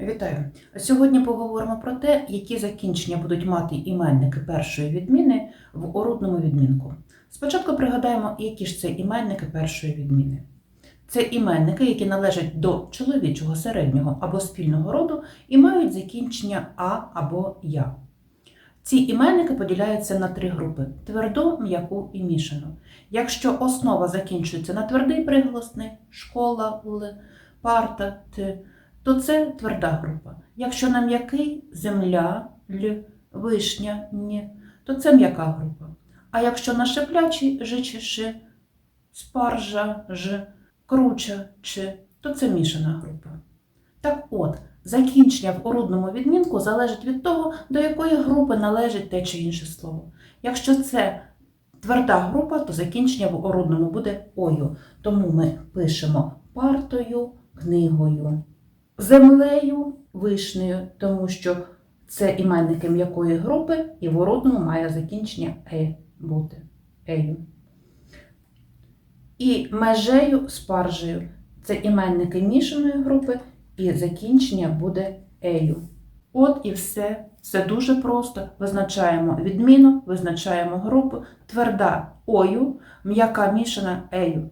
Вітаю! Сьогодні поговоримо про те, які закінчення будуть мати іменники першої відміни в орудному відмінку. Спочатку пригадаємо, які ж це іменники першої відміни. Це іменники, які належать до чоловічого середнього або спільного роду і мають закінчення а або я. Ці іменники поділяються на три групи: тверду, м'яку і мішану. Якщо основа закінчується на твердий приголосний школа, л, парта, т, то це тверда група. Якщо на м'який земля, л, вишня, ні, то це м'яка група. А якщо на шиплячий ж ши, спаржа, ж, круча, чи, то це мішана група. Так от, закінчення в орудному відмінку залежить від того, до якої групи належить те чи інше слово. Якщо це тверда група, то закінчення в орудному буде ою. Тому ми пишемо партою, книгою, землею, вишнею, тому що це іменники м'якої групи, і в орудному має закінчення е бути. Ею. І межею спаржею. Це іменники мішаної групи, і закінчення буде ею. От і все. Все дуже просто. Визначаємо відміну, визначаємо групу, тверда ою, м'яка мішана ею.